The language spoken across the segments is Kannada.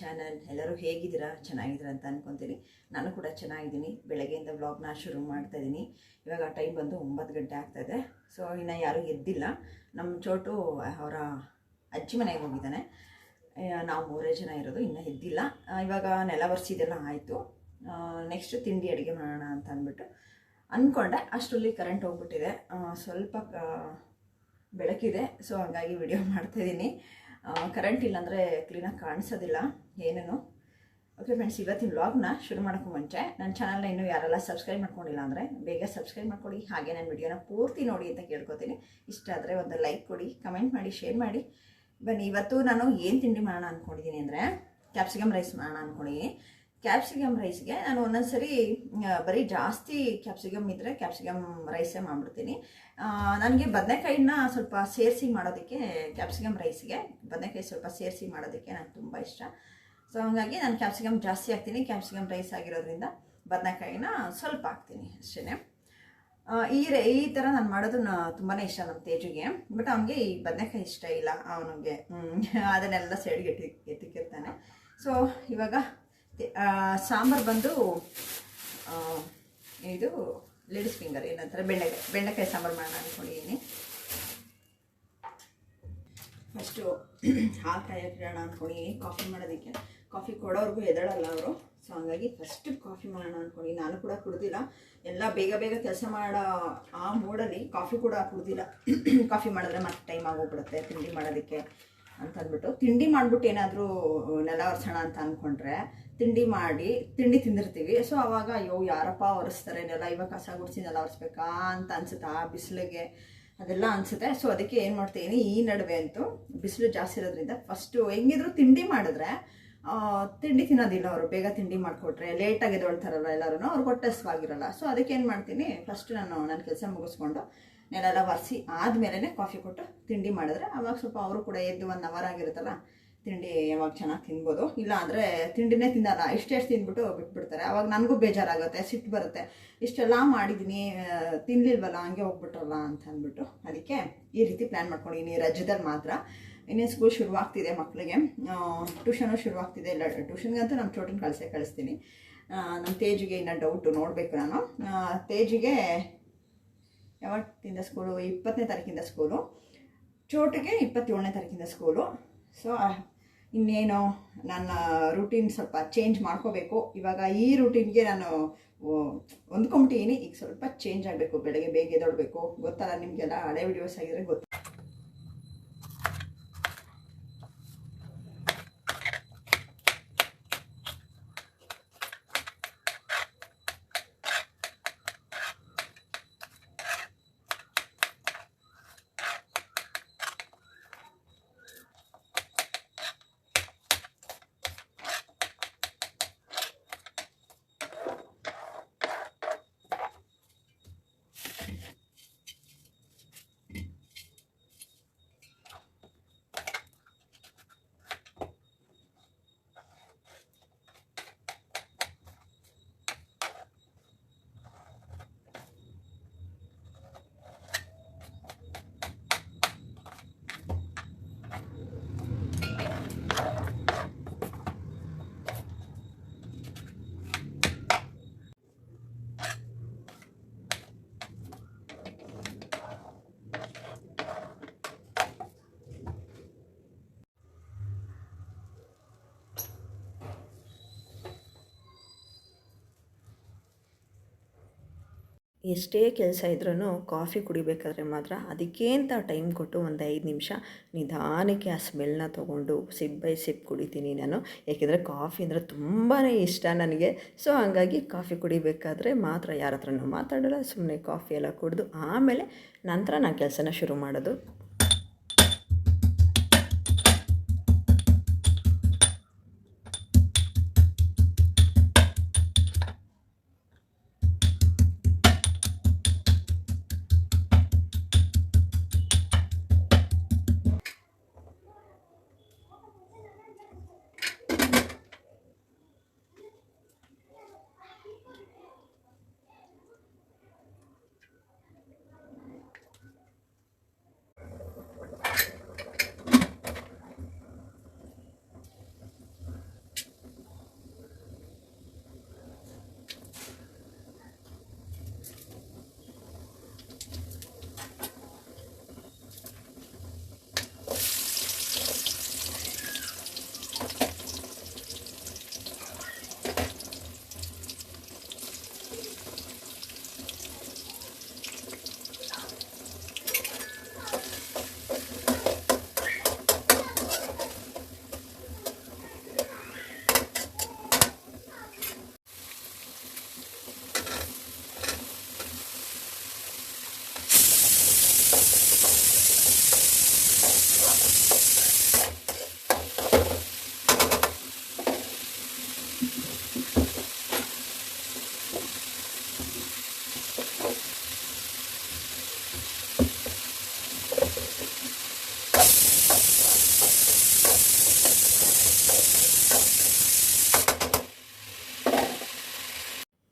ಚಾನಲ್, ಎಲ್ಲರೂ ಹೇಗಿದ್ದೀರಾ? ಚೆನ್ನಾಗಿದ್ದೀರಾ ಅಂತ ಅನ್ಕೊತೀನಿ. ನಾನು ಕೂಡ ಚೆನ್ನಾಗಿದ್ದೀನಿ. ಬೆಳಗ್ಗೆಯಿಂದ ವ್ಲಾಗ್ನ ಶುರು ಮಾಡ್ತಾ ಇದ್ದೀನಿ ಇವಾಗ ಟೈಮ್ ಬಂದು ಒಂಬತ್ತು ಗಂಟೆ ಆಗ್ತಾಯಿದೆ ಸೊ ಇನ್ನು ಯಾರೂ ಎದ್ದಿಲ್ಲ. ನಮ್ಮ ಚೋಟು ಅವರ ಅಜ್ಜಿ ಮನೆಗೆ ಹೋಗಿದ್ದಾನೆ. ನಾವು ಮೂರೇ ಜನ ಇರೋದು, ಇನ್ನೂ ಎದ್ದಿಲ್ಲ. ಇವಾಗ ನೆಲ ಒರೆಸಿದೆಲ್ಲ ಆಯಿತು. ನೆಕ್ಸ್ಟ್ ತಿಂಡಿ ಅಡುಗೆ ಮಾಡೋಣ ಅಂತ ಅಂದ್ಬಿಟ್ಟು ಅಂದ್ಕೊಂಡೆ ಅಷ್ಟರಲ್ಲಿ ಕರೆಂಟ್ ಹೋಗ್ಬಿಟ್ಟಿದೆ. ಸ್ವಲ್ಪ ಬೆಳಕಿದೆ. ಸೊ ಹಂಗಾಗಿ ವಿಡಿಯೋ ಮಾಡ್ತಾಯಿದ್ದೀನಿ ಕರೆಂಟ್ ಇಲ್ಲಾಂದರೆ ಕ್ಲೀನಾಗಿ ಕಾಣಿಸೋದಿಲ್ಲ, ಏನೇನು. ಓಕೆ ಫ್ರೆಂಡ್ಸ್ ಇವತ್ತಿನ ವ್ಲಾಗ್ನ ಶುರು ಮಾಡೋಕ್ಕೂ ಮುಂಚೆ ನನ್ನ ಚಾನಲ್ನ ಇನ್ನೂ ಯಾರೆಲ್ಲ ಸಬ್ಸ್ಕ್ರೈಬ್ ಮಾಡ್ಕೊಂಡಿಲ್ಲ ಅಂದರೆ ಬೇಗ ಸಬ್ಸ್ಕ್ರೈಬ್ ಮಾಡ್ಕೊಳ್ಳಿ ಹಾಗೆ ನನ್ನ ವಿಡಿಯೋನ ಪೂರ್ತಿ ನೋಡಿ ಅಂತ ಕೇಳ್ಕೊತೀನಿ. ಇಷ್ಟ ಆದರೆ ಒಂದು ಲೈಕ್ ಕೊಡಿ ಕಮೆಂಟ್ ಮಾಡಿ ಶೇರ್ ಮಾಡಿ. ಬನ್ನಿ, ಇವತ್ತು ನಾನು ಏನು ತಿಂಡಿ ಮಾಡೋಣ ಅಂದ್ಕೊಂಡಿದ್ದೀನಿ ಅಂದರೆ ಕ್ಯಾಪ್ಸಿಕಮ್ ರೈಸ್ ಮಾಡೋಣ ಅಂದ್ಕೊಂಡಿದ್ದೀನಿ ಕ್ಯಾಪ್ಸಿಕಮ್ ರೈಸ್ಗೆ ನಾನು ಒಂದೊಂದು ಸರಿ ಬರೀ ಜಾಸ್ತಿ ಕ್ಯಾಪ್ಸಿಕಮ್ ಇದ್ದರೆ ಕ್ಯಾಪ್ಸಿಕಮ್ ರೈಸೇ ಮಾಡಿಬಿಡ್ತೀನಿ. ನನಗೆ ಬದನೆಕಾಯಿನ ಸ್ವಲ್ಪ ಸೇರಿಸಿ ಮಾಡೋದಕ್ಕೆ ಕ್ಯಾಪ್ಸಿಕಮ್ ರೈಸ್ಗೆ ಬದನೆಕಾಯಿ ಸ್ವಲ್ಪ ಸೇರಿಸಿ ಮಾಡೋದಕ್ಕೆ ನನಗೆ ತುಂಬ ಇಷ್ಟ. ಸೊ ಹಂಗಾಗಿ ನಾನು ಕ್ಯಾಪ್ಸಿಕಮ್ ಜಾಸ್ತಿ ಹಾಕ್ತೀನಿ. ಕ್ಯಾಪ್ಸಿಕಮ್ ರೈಸ್ ಆಗಿರೋದ್ರಿಂದ ಬದನೆಕಾಯಿನ ಸ್ವಲ್ಪ ಹಾಕ್ತೀನಿ ಅಷ್ಟೇ ಈ ರೈ, ಈ ಥರ ನಾನು ಮಾಡೋದು ತುಂಬಾ ಇಷ್ಟ ನಮ್ಮ ತೇಜಿಗೆ. ಬಟ್ ಅವನಿಗೆ ಈ ಬದನೆಕಾಯಿ ಇಷ್ಟ ಇಲ್ಲ. ಅವನಿಗೆ ಅದನ್ನೆಲ್ಲ ಸೈಡ್ಗೆ ಎತ್ತಿ, ಎತ್ತಿಕ್ಕಿರ್ತಾನೆ. ಸೊ ಇವಾಗ ಸಾಂಬಾರು ಬಂದು ಇದು ಲೇಡೀಸ್ ಫಿಂಗರ್, ಏನಂತಾರೆ ಬೆಂಡೆಕಾಯಿ ಬೆಂಡೆಕಾಯಿ ಸಾಂಬಾರು ಮಾಡೋಣ ಅಂದ್ಕೊಂಡಿದ್ದೀನಿ ಫಸ್ಟು ಹಾಲು ಇಡೋಣ ಅಂದ್ಕೊಂಡಿದ್ದೀನಿ ಕಾಫಿ ಮಾಡೋದಕ್ಕೆ. ಕಾಫಿ ಕೊಡೋರ್ಗೂ ಎದಳಲ್ಲ ಅವರು, ಸೊ ಹಂಗಾಗಿ ಫಸ್ಟ್ ಕಾಫಿ ಮಾಡೋಣ ಅಂದ್ಕೊಂಡು ನಾನು ಕೂಡ ಕುಡ್ದಿಲ್ಲ. ಎಲ್ಲ ಬೇಗ ಬೇಗ ಕೆಲಸ ಮಾಡೋ ಆ ಮೂಡಲ್ಲಿ ಕಾಫಿ ಕೂಡ ಕುಡ್ದಿಲ್ಲ. ಕಾಫಿ ಮಾಡಿದ್ರೆ ಮತ್ತೆ ಟೈಮ್ ಆಗೋಗ್ಬಿಡುತ್ತೆ, ತಿಂಡಿ ಮಾಡೋದಕ್ಕೆ ಅಂತ ಅಂದ್ಬಿಟ್ಟು ತಿಂಡಿ ಮಾಡಿಬಿಟ್ಟು ಏನಾದರೂ ನೆಲ ಒರೆಸೋಣ ಅಂತ ಅಂದ್ಕೊಂಡ್ರೆ ತಿಂಡಿ ಮಾಡಿ, ತಿಂಡಿ ತಿಂದಿರ್ತೀವಿ. ಸೊ ಅವಾಗ ಅಯ್ಯೋ, ಯಾರಪ್ಪ ಒರೆಸ್ತಾರೆ ನೆಲ ಇವಾಗ ಕಸ ಗುಡಿಸಿ ನೆಲ ಒರೆಸ್ಬೇಕಾ ಅಂತ ಅನ್ಸುತ್ತೆ? ಆ ಬಿಸಿಲಿಗೆ ಅದೆಲ್ಲ ಅನಿಸುತ್ತೆ. ಸೊ ಅದಕ್ಕೆ ಏನು ಮಾಡ್ತೀನಿ, ಈ ನಡುವೆ ಅಂತೂ ಬಿಸಿಲು ಜಾಸ್ತಿ ಇರೋದ್ರಿಂದ ಫಸ್ಟು ಹೆಂಗಿದ್ರು ತಿಂಡಿ ಮಾಡಿದ್ರೆ ತಿಂಡಿ ತಿನ್ನೋದಿಲ್ಲ ಅವರು. ಬೇಗ ತಿಂಡಿ ಮಾಡಿಕೊಟ್ರೆ ಲೇಟಾಗಿ ಎದ್ದೊಳ್ತಾರಲ್ಲ ಎಲ್ಲರೂ ಅವ್ರು ಹೊಟ್ಟೆ ಹಸ್ವಾಗಿರಲ್ಲ. ಸೊ ಅದಕ್ಕೆ ಏನು ಮಾಡ್ತೀನಿ ಫಸ್ಟ್ ನಾನು ನನ್ನ ಕೆಲಸ ಮುಗಿಸ್ಕೊಂಡು ನೆಲೆಲ್ಲ ಒರೆಸಿ ಆದಮೇಲೆ ಕಾಫಿ ಕೊಟ್ಟು ತಿಂಡಿ ಮಾಡಿದ್ರೆ, ಅವಾಗ ಸ್ವಲ್ಪ ಅವರು ಕೂಡ ಎದ್ದು ಒಂದು ಅವರ್ ಆಗಿರುತ್ತಲ್ಲ ತಿಂಡಿ ಯಾವಾಗ ಚೆನ್ನಾಗಿ ತಿನ್ಬೋದು. ಇಲ್ಲ ಅಂದರೆ ತಿಂಡಿನೇ ತಿನ್ನಲ್ಲ. ಇಷ್ಟೆಷ್ಟು ತಿಂದ್ಬಿಟ್ಟು ಬಿಟ್ಬಿಡ್ತಾರೆ. ಅವಾಗ ನನಗೂ ಬೇಜಾರಾಗುತ್ತೆ, ಸಿಟ್ಟು ಬರುತ್ತೆ. ಇಷ್ಟೆಲ್ಲ ಮಾಡಿದ್ದೀನಿ ತಿನ್ನಲಿಲ್ವಲ್ಲ ಹಂಗೆ ಹೋಗ್ಬಿಟ್ರಲ್ಲ ಅಂತ ಅಂದ್ಬಿಟ್ಟು ಅದಕ್ಕೆ ಈ ರೀತಿ ಪ್ಲ್ಯಾನ್ ಮಾಡ್ಕೊಂಡಿದ್ದೀನಿ ರಜದಲ್ಲಿ ಮಾತ್ರ. ಇನ್ನೇನು ಸ್ಕೂಲ್ ಶುರುವಾಗ್ತಿದೆ ಮಕ್ಕಳಿಗೆ ಟ್ಯೂಷನು ಶುರುವಾಗ್ತಿದೆ. ಇಲ್ಲ ಟ್ಯೂಷನ್ಗಂತೂ ನಮ್ಮ ಚೋಟನ್ ಕಳಿಸೇ ಕಳಿಸ್ತೀನಿ. ನಮ್ಮ ತೇಜಿಗೆ ಇನ್ನೂ ಡೌಟು ನೋಡಬೇಕು ನಾನು. ತೇಜಿಗೆ ಯಾವತ್ತಿಂದ ಸ್ಕೂಲು ಇಪ್ಪತ್ತನೇ ತಾರೀಕಿಂದ ಸ್ಕೂಲು ಚೋಟಿಗೆ ಇಪ್ಪತ್ತೇಳನೇ ತಾರೀಕಿಂದ ಸ್ಕೂಲು ಸೊ ಇನ್ನೇನು ನನ್ನ ರೂಟೀನ್ ಸ್ವಲ್ಪ ಚೇಂಜ್ ಮಾಡ್ಕೋಬೇಕು. ಇವಾಗ ಈ ರೂಟೀನ್ಗೆ ನಾನು ಹೊಂದ್ಕೊಂಬಿಟ್ಟಿದ್ದೀನಿ ಈಗ ಸ್ವಲ್ಪ ಚೇಂಜ್ ಆಗಬೇಕು. ಬೆಳಗ್ಗೆ ಬೇಗ ಎದೊಡಬೇಕು ಗೊತ್ತಲ್ಲ, ನಿಮಗೆಲ್ಲ ಹಳೆ ವಿಡಿಯೋಸ್ ಆಗಿದ್ರೆ ಗೊತ್ತು. ಎಷ್ಟೇ ಕೆಲಸ ಇದ್ರೂ ಕಾಫಿ ಕುಡಿಬೇಕಾದ್ರೆ ಮಾತ್ರ ಅದಕ್ಕೆ ಅಂತ ಟೈಮ್ ಕೊಟ್ಟು ಒಂದು ಐದು ನಿಮಿಷ ನಿಧಾನಕ್ಕೆ ಆ ಸ್ಮೆಲ್ನ ತೊಗೊಂಡು ಸಿಪ್ ಬೈ ಸಿಪ್ ಕುಡಿತೀನಿ ನಾನು. ಏಕೆಂದರೆ ಕಾಫಿ ಅಂದರೆ ತುಂಬಾ ಇಷ್ಟ ನನಗೆ. ಸೊ, ಹಂಗಾಗಿ ಕಾಫಿ ಕುಡಿಬೇಕಾದ್ರೆ ಮಾತ್ರ ಯಾರ ಹತ್ರನೂ ಮಾತಾಡೋಲ್ಲ ಸುಮ್ಮನೆ ಕಾಫಿ ಎಲ್ಲ ಕುಡಿದು ಆಮೇಲೆ ನಂತರ ನಾನು ಕೆಲಸನ ಶುರು ಮಾಡೋದು.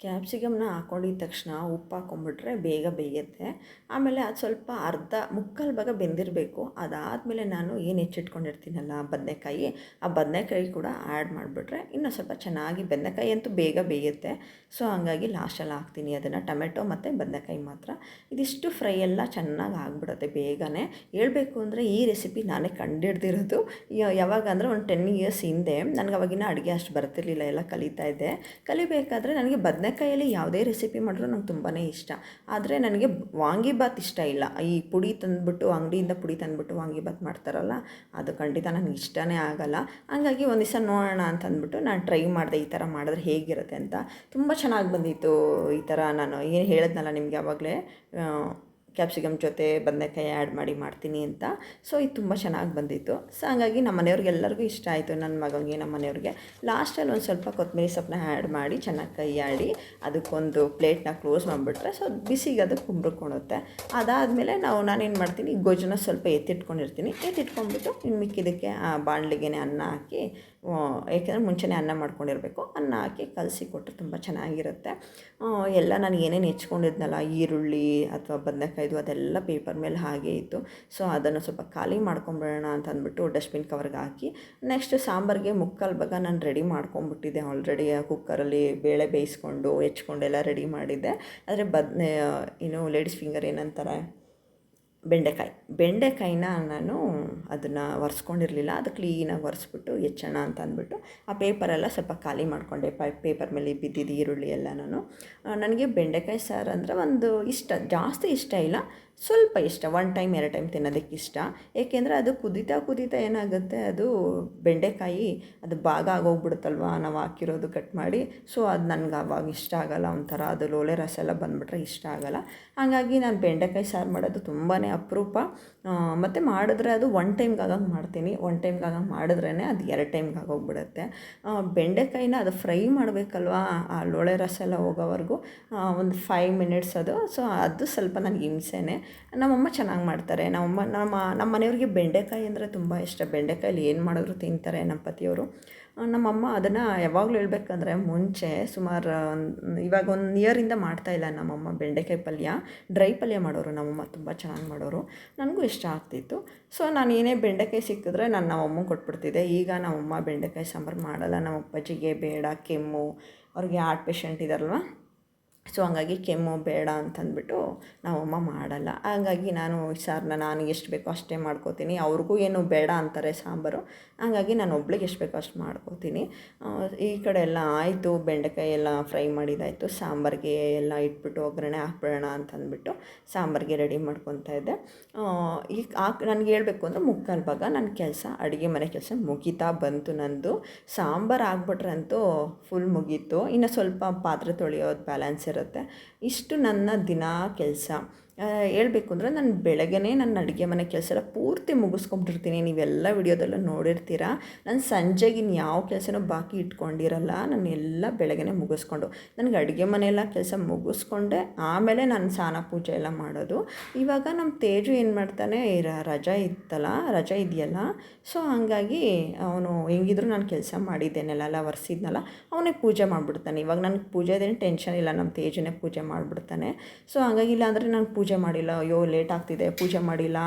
ಕ್ಯಾಪ್ಸಿಕಮ್ನ ಹಾಕೊಂಡಿದ ತಕ್ಷಣ ಉಪ್ಪು ಹಾಕೊಂಡ್ಬಿಟ್ರೆ ಬೇಗ ಬೇಯುತ್ತೆ. ಆಮೇಲೆ ಅದು ಸ್ವಲ್ಪ ಅರ್ಧ ಮುಕ್ಕಾಲು ಭಾಗ ಬೆಂದಿರಬೇಕು. ಅದಾದಮೇಲೆ ನಾನು ಏನು ಹೆಚ್ಚಿಟ್ಕೊಂಡಿರ್ತೀನಲ್ಲ ಬದನೆಕಾಯಿ, ಆ ಬದನೆಕಾಯಿ ಕೂಡ ಆ್ಯಡ್ ಮಾಡಿಬಿಟ್ರೆ ಇನ್ನೂ ಸ್ವಲ್ಪ ಚೆನ್ನಾಗಿ ಬದನೆಕಾಯಿ ಅಂತೂ ಬೇಗ ಬೇಯುತ್ತೆ. ಸೊ ಹಂಗಾಗಿ ಲಾಸ್ಟಲ್ಲಿ ಹಾಕ್ತೀನಿ ಅದನ್ನು. ಟೊಮೆಟೊ ಮತ್ತು ಬದನೆಕಾಯಿ ಮಾತ್ರ. ಇದಿಷ್ಟು ಫ್ರೈ ಎಲ್ಲ ಚೆನ್ನಾಗಿ ಆಗಿಬಿಡುತ್ತೆ ಬೇಗನೆ. ಹೇಳಬೇಕು ಅಂದರೆ ಈ ರೆಸಿಪಿ ನಾನೇ ಕಂಡಿಡ್ದಿರೋದು. ಯಾವಾಗ ಅಂದರೆ ಒಂದು ಟೆನ್ ಇಯರ್ಸ್ ಹಿಂದೆ. ನನಗೆ ಅವಾಗಿನ ಅಡುಗೆ ಅಷ್ಟು ಬರ್ತಿರ್ಲಿಲ್ಲ, ಎಲ್ಲ ಕಲಿತಾ ಇದ್ದೆ. ಕಲಿಬೇಕಾದ್ರೆ ನನಗೆ ಬದನೆಕಾಯಲ್ಲಿ ಯಾವುದೇ ರೆಸಿಪಿ ಮಾಡಿದ್ರು ನಂಗೆ ತುಂಬಾ ಇಷ್ಟ. ಆದರೆ ನನಗೆ ವಾಂಗಿಬಾತ್ ಇಷ್ಟ ಇಲ್ಲ. ಈ ಪುಡಿ ತಂದುಬಿಟ್ಟು, ಅಂಗಡಿಯಿಂದ ಪುಡಿ ತಂದುಬಿಟ್ಟು ವಾಂಗಿಬಾತ್ ಮಾಡ್ತಾರಲ್ಲ, ಅದು ಖಂಡಿತ ನನಗೆ ಇಷ್ಟನೇ ಆಗಲ್ಲ. ಹಂಗಾಗಿ ಒಂದು ದಿವಸ ನೋಡೋಣ ಅಂತ ಅಂದ್ಬಿಟ್ಟು ನಾನು ಟ್ರೈ ಮಾಡಿದೆ, ಈ ಥರ ಮಾಡಿದ್ರೆ ಹೇಗಿರುತ್ತೆ ಅಂತ. ತುಂಬ ಚೆನ್ನಾಗಿ ಬಂದಿತ್ತು ಈ ಥರ ನಾನು. ಏನು ಹೇಳಿದ್ನಲ್ಲ ನಿಮಗೆ ಆವಾಗಲೇ ಕ್ಯಾಪ್ಸಿಕಮ್ ಜೊತೆ ಬದನೆಕಾಯಿ ಆ್ಯಡ್ ಮಾಡಿ ಮಾಡ್ತೀನಿ ಅಂತ. ಸೊ ಇದು ತುಂಬ ಚೆನ್ನಾಗಿ ಬಂದಿತ್ತು. ಸೊ ಹಾಗಾಗಿ ನಮ್ಮ ಮನೆಯವ್ರಿಗೆ ಎಲ್ಲರಿಗೂ ಇಷ್ಟ ಆಯಿತು. ನನ್ನ ಮಗನಿಗೆ, ನಮ್ಮ ಮನೆಯವ್ರಿಗೆ. ಲಾಸ್ಟಲ್ಲಿ ಒಂದು ಸ್ವಲ್ಪ ಕೊತ್ತಂಬರಿ ಸೊಪ್ಪನ್ನ ಆ್ಯಡ್ ಮಾಡಿ ಚೆನ್ನಾಗಿ ಕೈ ಆಡಿ ಅದಕ್ಕೊಂದು ಪ್ಲೇಟ್ನ ಕ್ಲೋಸ್ ಮಾಡಿಬಿಟ್ರೆ ಸೊ ಬಿಸಿಗೆ ಅದು ಕುಂಬ್ರಕೊಳುತ್ತೆ. ಅದಾದಮೇಲೆ ನಾವು, ನಾನೇನು ಮಾಡ್ತೀನಿ ಗೊಜ್ಜನ್ನ ಸ್ವಲ್ಪ ಎತ್ತಿಟ್ಕೊಂಡಿರ್ತೀನಿ. ಎತ್ತಿಟ್ಕೊಂಡ್ಬಿಟ್ಟು ಇನ್ನು ಮಿಕ್ಕಿದ್ದಕ್ಕೆ ಆ ಬಾಣಲಿಗೆ ಅನ್ನ ಹಾಕಿ ಏಕೆಂದರೆ ಮುಂಚೆನೇ ಅನ್ನ ಮಾಡ್ಕೊಂಡಿರಬೇಕು. ಅನ್ನ ಹಾಕಿ ಕಲಸಿ ಕೊಟ್ಟರೆ ತುಂಬ ಚೆನ್ನಾಗಿರುತ್ತೆ. ಎಲ್ಲ ನಾನು ಏನೇನು ಹೆಚ್ಕೊಂಡಿದ್ನಲ್ಲ, ಈರುಳ್ಳಿ ಅಥವಾ ಬದನೆಕಾಯ್ದು ಅದೆಲ್ಲ ಪೇಪರ್ ಮೇಲೆ ಹಾಗೆ ಇತ್ತು. ಸೊ ಅದನ್ನು ಸ್ವಲ್ಪ ಖಾಲಿ ಮಾಡ್ಕೊಂಬಿಡೋಣ ಅಂತ ಅಂದ್ಬಿಟ್ಟು ಡಸ್ಟ್ಬಿನ್ ಕವರ್ಗೆ ಹಾಕಿ ನೆಕ್ಸ್ಟ್ ಸಾಂಬಾರಿಗೆ ಮುಕ್ಕಾಲು ಭಾಗ ನಾನು ರೆಡಿ ಮಾಡ್ಕೊಂಬಿಟ್ಟಿದ್ದೆ. ಆಲ್ರೆಡಿ ಕುಕ್ಕರಲ್ಲಿ ಬೇಳೆ ಬೇಯಿಸ್ಕೊಂಡು, ಹೆಚ್ಕೊಂಡು ಎಲ್ಲ ರೆಡಿ ಮಾಡಿದ್ದೆ. ಆದರೆ ಬದ್ನೆ ಏನು ಲೇಡೀಸ್ ಫಿಂಗರ್ ಏನಂತಾರೆ? ಬೆಂಡೆಕಾಯಿ. ಬೆಂಡೆಕಾಯಿನ ನಾನು ಅದನ್ನು ಒರೆಸ್ಕೊಂಡಿರಲಿಲ್ಲ. ಅದು ಕ್ಲೀನಾಗಿ ಒರೆಸ್ಬಿಟ್ಟು ಹೆಚ್ಚೋಣ ಅಂತ ಅಂದ್ಬಿಟ್ಟು ಆ ಪೇಪರೆಲ್ಲ ಸ್ವಲ್ಪ ಖಾಲಿ ಮಾಡಿಕೊಂಡೆ. ಪೇಪರ್ ಮೇಲೆ ಬಿದ್ದಿದ್ದು ಈರುಳ್ಳಿ ಎಲ್ಲ ನಾನು. ನನಗೆ ಬೆಂಡೆಕಾಯಿ ಸಾರು ಅಂದರೆ ಒಂದು ಇಷ್ಟ, ಜಾಸ್ತಿ ಇಷ್ಟ ಇಲ್ಲ. ಸ್ವಲ್ಪ ಇಷ್ಟ ಒನ್ ಟೈಮ್ ಎರಡು ಟೈಮ್ ತಿನ್ನೋದಕ್ಕೆ ಇಷ್ಟ. ಏಕೆಂದರೆ ಅದು ಕುದೀತಾ ಕುದೀತಾ ಏನಾಗುತ್ತೆ, ಅದು ಬೆಂಡೆಕಾಯಿ, ಅದು ಭಾಗ ಆಗೋಗ್ಬಿಡುತ್ತಲ್ವಾ, ನಾವು ಹಾಕಿರೋದು ಕಟ್ ಮಾಡಿ. ಸೊ ಅದು ನನಗೆ ಅವಾಗ ಇಷ್ಟ ಆಗೋಲ್ಲ, ಒಂಥರ ಅದು ಲೋಳೆ ರಸ ಎಲ್ಲ ಬಂದುಬಿಟ್ರೆ ಇಷ್ಟ ಆಗೋಲ್ಲ. ಹಾಗಾಗಿ ನಾನು ಬೆಂಡೆಕಾಯಿ ಸಾರು ಮಾಡೋದು ತುಂಬಾ ಅಪರೂಪ. ಮತ್ತು ಮಾಡಿದ್ರೆ ಅದು ಒನ್ ಟೈಮ್ಗೆ ಮಾಡ್ತೀನಿ. ಒನ್ ಟೈಮ್ಗೆ ಆಗಂಗೆ ಮಾಡಿದ್ರೇ ಅದು ಎರಡು ಟೈಮ್ಗೆ ಆಗೋಗ್ಬಿಡುತ್ತೆ ಬೆಂಡೆಕಾಯಿನ ಅದು ಫ್ರೈ ಮಾಡಬೇಕಲ್ವಾ? ಆ ಲೋಳೆ ರಸ ಎಲ್ಲ ಹೋಗೋವರೆಗೂ ಒಂದು ಫೈವ್ ಮಿನಿಟ್ಸ್ ಅದು. ಸೊ ಅದು ಸ್ವಲ್ಪ ನನಗೆ ಹಿಂಸೆನೇ. ನಮ್ಮಮ್ಮ ಚೆನ್ನಾಗಿ ಮಾಡ್ತಾರೆ. ನಮ್ಮಮ್ಮ, ನಮ್ಮ ನಮ್ಮ ಮನೆಯವ್ರಿಗೆ ಬೆಂಡೆಕಾಯಿ ಅಂದರೆ ತುಂಬ ಇಷ್ಟ. ಬೆಂಡೆಕಾಯಲ್ಲಿ ಏನು ಮಾಡಿದ್ರು ತಿಂತಾರೆ ನಮ್ಮ ಪತಿಯವರು. ನಮ್ಮಮ್ಮ ಅದನ್ನು ಯಾವಾಗಲೂ ಹೇಳ್ಬೇಕಂದ್ರೆ ಮುಂಚೆ ಸುಮಾರು ಇವಾಗ ಒಂದು ಇಯರಿಂದ ಮಾಡ್ತಾಯಿಲ್ಲ ನಮ್ಮಮ್ಮ ಬೆಂಡೆಕಾಯಿ ಪಲ್ಯ. ಡ್ರೈ ಪಲ್ಯ ಮಾಡೋರು ನಮ್ಮಮ್ಮ ತುಂಬ ಚೆನ್ನಾಗಿ ಮಾಡೋರು. ನನಗೂ ಇಷ್ಟ ಆಗ್ತಿತ್ತು. ಸೊ ನಾನು ಏನೇ ಬೆಂಡೆಕಾಯಿ ಸಿಕ್ಕಿದ್ರೆ ನಾನು ನಮ್ಮಮ್ಮ ಕೊಟ್ಬಿಡ್ತಿದ್ದೆ. ಈಗ ನಮ್ಮಮ್ಮ ಬೆಂಡೆಕಾಯಿ ಸಾಂಬಾರು ಮಾಡಲ್ಲ. ನಮ್ಮ ಅಪ್ಪಾಜಿಗೆ ಬೇಡ, ಕೆಮ್ಮು, ಅವ್ರಿಗೆ ಹಾರ್ಟ್ ಪೇಷಂಟ್ ಇದಾರಲ್ವ? ಸೊ ಹಂಗಾಗಿ ಕೆಮ್ಮು, ಬೇಡ ಅಂತಂದ್ಬಿಟ್ಟು ನಮ್ಮಮ್ಮ ಮಾಡಲ್ಲ. ಹಾಗಾಗಿ ನಾನು ಸಾರ್ನ ಸಾರನ್ನ ನಾನು ಎಷ್ಟು ಬೇಕೋ ಅಷ್ಟೇ ಮಾಡ್ಕೋತೀನಿ. ಅವ್ರಿಗೂ ಏನು ಬೇಡ ಅಂತಾರೆ ಸಾಂಬಾರು. ಹಾಗಾಗಿ ನಾನು ಒಬ್ಳಿಗೆ ಎಷ್ಟು ಬೇಕೋ ಅಷ್ಟು ಮಾಡ್ಕೋತೀನಿ. ಈ ಕಡೆ ಎಲ್ಲ ಆಯಿತು, ಬೆಂಡೆಕಾಯಿ ಎಲ್ಲ ಫ್ರೈ ಮಾಡಿದಾಯಿತು, ಸಾಂಬಾರಿಗೆ ಎಲ್ಲ ಇಟ್ಬಿಟ್ಟು ಒಗ್ಗರಣೆ ಹಾಕ್ಬಿಡೋಣ ಅಂತಂದ್ಬಿಟ್ಟು ಸಾಂಬಾರಿಗೆ ರೆಡಿ ಮಾಡ್ಕೊತಾ ಇದ್ದೆ. ಈಗ ಹಾಕಿ ನನಗೆ ಹೇಳಬೇಕು ಅಂದರೆ ಮುಕ್ಕಾಲು ಭಾಗ ನನ್ನ ಕೆಲಸ, ಅಡುಗೆ ಮನೆ ಕೆಲಸ ಮುಗೀತಾ ಬಂತು ನಂದು. ಸಾಂಬಾರು ಆಗ್ಬಿಟ್ರೆ ಅಂತೂ ಫುಲ್ ಮುಗೀತು. ಇನ್ನು ಸ್ವಲ್ಪ ಪಾತ್ರೆ ತೊಳೆಯೋದು ಬ್ಯಾಲೆನ್ಸ್ ಇರುತ್ತೆ. ಇಷ್ಟು ನನ್ನ ದಿನ ಕೆಲಸ. ಹೇಳ್ಬೇಕು ಅಂದರೆ ನಾನು ಬೆಳಗ್ಗೆ ನನ್ನ ಅಡುಗೆ ಮನೆ ಕೆಲಸ ಎಲ್ಲ ಪೂರ್ತಿ ಮುಗಿಸ್ಕೊಂಬಿಟ್ಟಿರ್ತೀನಿ. ನೀವೆಲ್ಲ ವಿಡಿಯೋದಲ್ಲೂ ನೋಡಿರ್ತೀರ. ನಾನು ಸಂಜೆಗೆ ಇನ್ನು ಯಾವ ಕೆಲಸನೂ ಬಾಕಿ ಇಟ್ಕೊಂಡಿರಲ್ಲ. ನಾನು ಎಲ್ಲ ಬೆಳಗ್ಗೆ ಮುಗಿಸ್ಕೊಂಡು. ನನಗೆ ಅಡುಗೆ ಮನೆಯೆಲ್ಲ ಕೆಲಸ ಮುಗಿಸ್ಕೊಂಡೆ. ಆಮೇಲೆ ನಾನು ಸ್ನಾನ ಪೂಜೆ ಎಲ್ಲ ಮಾಡೋದು. ಇವಾಗ ನಮ್ಮ ತೇಜು ಏನು ಮಾಡ್ತಾನೆ ರಜಾ ಇತ್ತಲ್ಲ, ರಜಾ ಇದೆಯಲ್ಲ. ಸೊ, ಹಾಗಾಗಿ ಅವನು ಹೆಂಗಿದ್ರು ನಾನು ಕೆಲಸ ಮಾಡಿದ್ದೇನೆಲ್ಲ, ಎಲ್ಲ ಒರೆಸಿದ್ನಲ್ಲ, ಅವನೇ ಪೂಜೆ ಮಾಡಿಬಿಡ್ತಾನೆ. ಇವಾಗ ನನಗೆ ಪೂಜೆದೇನು ಟೆನ್ಷನ್ ಇಲ್ಲ. ನಮ್ಮ ತೇಜನೇ ಪೂಜೆ ಮಾಡಿಬಿಡ್ತಾನೆ. ಸೊ, ಹಾಗಾಗಿ ಇಲ್ಲಾಂದರೆ ನಾನು ಪೂಜೆ ಮಾಡಿಲ್ಲ, ಅಯ್ಯೋ ಲೇಟ್ ಆಗ್ತಿದೆ, ಪೂಜೆ ಮಾಡಿಲ್ಲ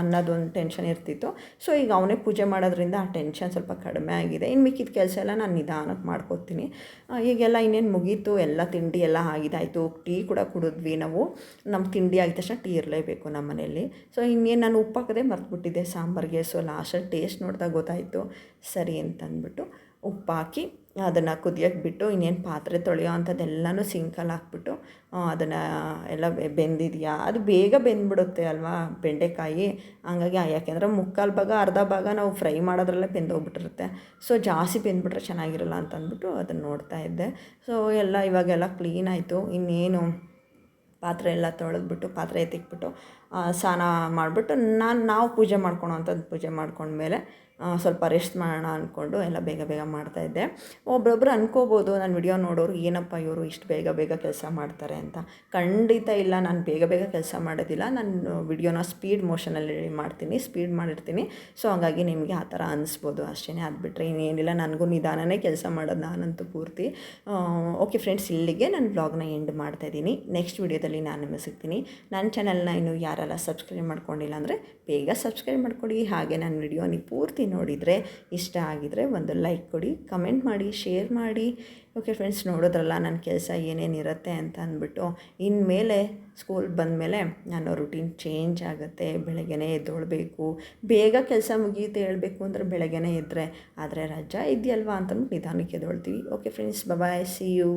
ಅನ್ನೋದೊಂದು ಟೆನ್ಷನ್ ಇರ್ತಿತ್ತು. ಸೊ ಈಗ ಅವನೇ ಪೂಜೆ ಮಾಡೋದ್ರಿಂದ ಆ ಟೆನ್ಷನ್ ಸ್ವಲ್ಪ ಕಡಿಮೆ ಆಗಿದೆ. ಇನ್ನು ಮಿಕ್ಕಿದ ಕೆಲಸ ಎಲ್ಲ ನಾನು ನಿಧಾನಕ್ಕೆ ಮಾಡ್ಕೊತೀನಿ. ಈಗೆಲ್ಲ ಇನ್ನೇನು ಮುಗೀತು, ಎಲ್ಲ ತಿಂಡಿ ಎಲ್ಲ ಆಗಿದಾಯಿತು, ಟೀ ಕೂಡ ಕುಡಿದ್ವಿ ನಾವು. ನಮ್ಮ ತಿಂಡಿ ಆಗಿದ ತಕ್ಷಣ ಟೀ ಇರಲೇಬೇಕು ನಮ್ಮ ಮನೆಯಲ್ಲಿ ಸೊ ಇನ್ನೇನು ನಾನು ಉಪ್ಪು ಮರ್ತ್ಬಿಟ್ಟಿದ್ದೆ ಸಾಂಬಾರಿಗೆ. ಸೊ ಲಾಸ್ಟಲ್ಲಿ ಟೇಸ್ಟ್ ನೋಡಿದಾಗ ಗೊತ್ತಾಯಿತು. ಸರಿ ಅಂತಂದ್ಬಿಟ್ಟು ಉಪ್ಪಾಕಿ ಅದನ್ನು ಕುದಿಯೋಕೆ ಬಿಟ್ಟು ಇನ್ನೇನು ಪಾತ್ರೆ ತೊಳೆಯೋ ಅಂಥದ್ದೆಲ್ಲನೂ ಸಿಂಕಲ್ಲಿ ಹಾಕ್ಬಿಟ್ಟು ಅದನ್ನು ಎಲ್ಲ ಬೆಂದಿದೆಯಾ? ಅದು ಬೇಗ ಬೆಂದ್ಬಿಡುತ್ತೆ ಅಲ್ವಾ ಬೆಂಡೆಕಾಯಿ? ಹಂಗಾಗಿ ಯಾಕೆಂದ್ರೆ ಮುಕ್ಕಾಲು ಭಾಗ, ಅರ್ಧ ಭಾಗ ನಾವು ಫ್ರೈ ಮಾಡೋದ್ರಲ್ಲೇ ಬೆಂದೋಗ್ಬಿಟ್ಟಿರುತ್ತೆ. ಸೊ ಜಾಸ್ತಿ ಬೆಂದ್ಬಿಟ್ರೆ ಚೆನ್ನಾಗಿರಲ್ಲ ಅಂತ ಅಂದ್ಬಿಟ್ಟು ಅದನ್ನು ನೋಡ್ತಾ ಇದ್ದೆ. ಸೊ ಎಲ್ಲ ಇವಾಗೆಲ್ಲ ಕ್ಲೀನ್ ಆಯಿತು. ಇನ್ನೇನು ಪಾತ್ರೆ ಎಲ್ಲ ತೊಳೆದ್ಬಿಟ್ಟು, ಪಾತ್ರೆ ಎತ್ತಿಕ್ಬಿಟ್ಟು ಸ್ನಾನ ಮಾಡಿಬಿಟ್ಟು ನಾನು, ನಾವು ಪೂಜೆ ಮಾಡ್ಕೊಳೋ ಅಂಥದ್ದು ಪೂಜೆ ಮಾಡ್ಕೊಂಡ್ಮೇಲೆ ಸ್ವಲ್ಪ ರೆಸ್ಟ್ ಮಾಡೋಣ ಅಂದ್ಕೊಂಡು ಎಲ್ಲ ಬೇಗ ಬೇಗ ಮಾಡ್ತಾ ಇದ್ದೆ. ಒಬ್ಬೊಬ್ರು ಅನ್ಕೋಬೋದು, ನಾನು ವಿಡಿಯೋ ನೋಡೋರು ಏನಪ್ಪ ಇವರು ಇಷ್ಟು ಬೇಗ ಬೇಗ ಕೆಲಸ ಮಾಡ್ತಾರೆ ಅಂತ. ಖಂಡಿತ ಇಲ್ಲ, ನಾನು ಬೇಗ ಬೇಗ ಕೆಲಸ ಮಾಡೋದಿಲ್ಲ. ನಾನು ವಿಡಿಯೋನ ಸ್ಪೀಡ್ ಮೋಷನಲ್ಲಿ ಮಾಡ್ತೀನಿ ಸ್ಪೀಡ್ ಮಾಡಿರ್ತೀನಿ. ಸೊ ಹಾಗಾಗಿ ನಿಮಗೆ ಆ ಥರ ಅನಿಸ್ಬೋದು ಅಷ್ಟೇ ಅದು ಬಿಟ್ಟರೆ ಇನ್ನೇನಿಲ್ಲ. ನನಗೂ ನಿಧಾನನೇ ಕೆಲಸ ಮಾಡೋದು ನಾನಂತೂ ಪೂರ್ತಿ. ಓಕೆ ಫ್ರೆಂಡ್ಸ್ ಇಲ್ಲಿಗೆ ನಾನು ಬ್ಲಾಗ್ನ ಎಂಡ್ ಮಾಡ್ತಾಯಿದ್ದೀನಿ ನೆಕ್ಸ್ಟ್ ವಿಡಿಯೋದಲ್ಲಿ ನಾನು ನಿಮಗೆ ಸಿಗ್ತೀನಿ. ನನ್ನ ಚಾನಲ್ನ ಇನ್ನು ಯಾರೆಲ್ಲ ಸಬ್ಸ್ಕ್ರೈಬ್ ಮಾಡ್ಕೊಂಡಿಲ್ಲ ಅಂದರೆ ಬೇಗ ಸಬ್ಸ್ಕ್ರೈಬ್ ಮಾಡ್ಕೊಳ್ಳಿ ಹಾಗೆ ನನ್ನ ವಿಡಿಯೋ ನೀವು ಪೂರ್ತಿ ನೋಡಿದರೆ ಇಷ್ಟ ಆಗಿದರೆ ಒಂದು ಲೈಕ್ ಕೊಡಿ ಕಮೆಂಟ್ ಮಾಡಿ ಶೇರ್ ಮಾಡಿ. ಓಕೆ ಫ್ರೆಂಡ್ಸ್ ನೋಡೋದ್ರಲ್ಲ ನನ್ನ ಕೆಲಸ ಏನೇನಿರುತ್ತೆ ಅಂತ ಅಂದ್ಬಿಟ್ಟು ಇನ್ಮೇಲೆ ಸ್ಕೂಲ್ ಬಂದಮೇಲೆ ನಾನು ರುಟೀನ್ ಚೇಂಜ್ ಆಗುತ್ತೆ, ಬೆಳಗ್ಗೆನೇ ಎದ್ದೊಳ್ಬೇಕು. ಬೇಗ ಕೆಲಸ ಮುಗಿಯುತ್ತೆ ಹೇಳಬೇಕು ಅಂದರೆ ಬೆಳಗ್ಗೆನೇ ಇದ್ದರೆ ಆದರೆ ರಜಾ ಇದೆಯಲ್ವಾ ಅಂತಂದ್ಬಿಟ್ಟು ನಿಧಾನಕ್ಕೆ ಎದ್ದೊಳ್ತೀವಿ. Okay friends bye bye see you